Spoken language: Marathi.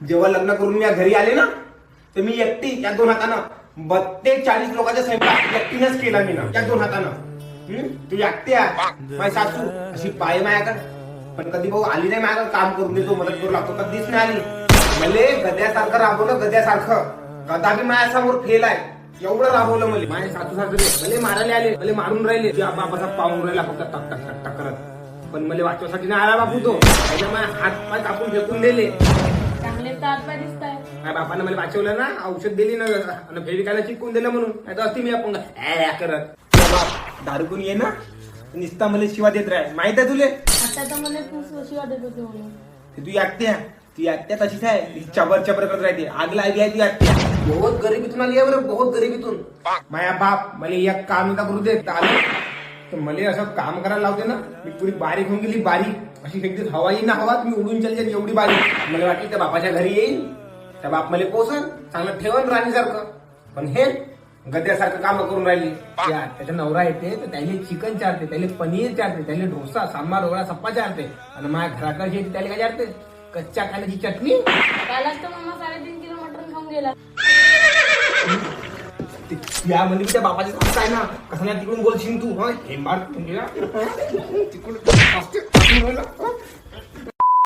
जेव्हा लग्न करून मी या घरी आले ना तर मी एकटी या दोन हातानं बत्ते चाळीस लोकांचा स्वयंपाक एकटीनंच केला मी ना या दोन हातानं. तू एकटी आहे माझी सासू अशी पाय माझ्याकडे पण कधी भाऊ आली नाही माझ्याकडे काम करून देतो मदत करू लागतो कधीच नाही आली. मले गद्यासारखं राबवलं गद्यासारखं. गदा बी माझ्यासमोर फेल आहे. एवढं राबवलं मला माझे सासू सासरे भले मारायला आले भले मारून राहिले. त्या बाबाचा पाहून राहिला फक्त टक टक टक टक करत. पण मला वाचवासाठी नाही आला बापू तो. माझ्या हात पाय कापून फेकून दिले. चांगले तर हातपाय दिसत आहे माझ्या बापानं मला वाचवलं ना औषध दिली ना आणि फेविकाला चिपकून दिलं म्हणून. नाही तर असती मी आपण करत. त्या बाप दारू कोण ये ना? निस्ता मला शिवा देत राह माहीत आहे तुले? आता तर मला तू सुशी वाटत होती म्हणून. ते तू एकट्या ती एकट्या तशीच आहे. ती चबर चबर करत राहते. आग लागली आहे ती एकट्या बहुत गरिबीतून आली आहे बरं बहुत गरिबीतून माया बाप मला एक काम नका करू देत आलं तर मला असं काम करायला लावते ना मी पुरी बारीक होऊन गेली बारीक. अशी एकदम हवा ना हवा मी उडून चल जाईल एवढी बारीक. मला वाटली त्या बापाच्या घरी येईल त्या बाप मला पोसन चांगलं ठेवण राणीसारखं. पण हे गद्यासारखं काम करून राहिली. त्याचा नवरा येते तर त्याला चिकन चारते त्याला पनीर चारते त्याला डोसा सांबार वडा सप्पा चारते. आणि माझ्या घराकडे त्याला काय चारते? कच्च्या खाण्याची चटणी? कालच तर साडेतीन किलो मटण खाऊन गेला. या म्हणजे त्या बापाची संस्था आहे ना. कसं नाही तिकडून बोलशील तू. हा हेंबाड तिकडून.